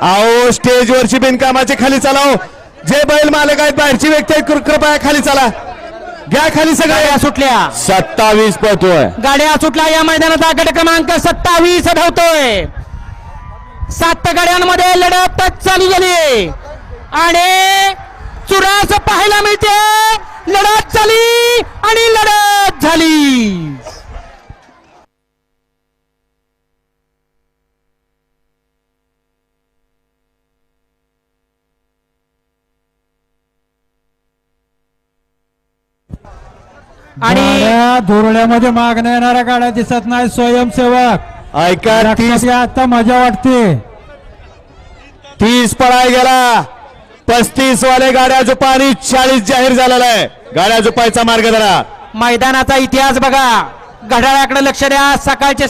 अहो स्टेजवरची बिनकामाचे खाली चालाव जे बैल मालक आहेत बाहेरची व्यक्ती आहेत कृपया खाली चला. घ्या खाली सगळ्या गाड्या सुटल्या. सत्तावीस पळतोय. गाड्या सुटल्या या मैदानाचा गट क्रमांक सत्तावीस धावतोय. सात गाड्यांमध्ये लढत चालू झाली. आणि चुरास पाहायला मिळते लढत झाली आणि लढत झाली आणि गाड्या धुरड्यामध्ये मागण्या येणाऱ्या गाड्या दिसत नाही स्वयंसेवक. ऐका आता मजा वाटते. तीस पळाय गेला. पस्तीस वाले गाड्या जुपानी चाळीस जाहीर झालेला आहे. गाड्या जुपायचा मार्ग धरा मैदानाचा इतिहास बघा. घड्याळाकडे लक्ष द्या. सकाळचे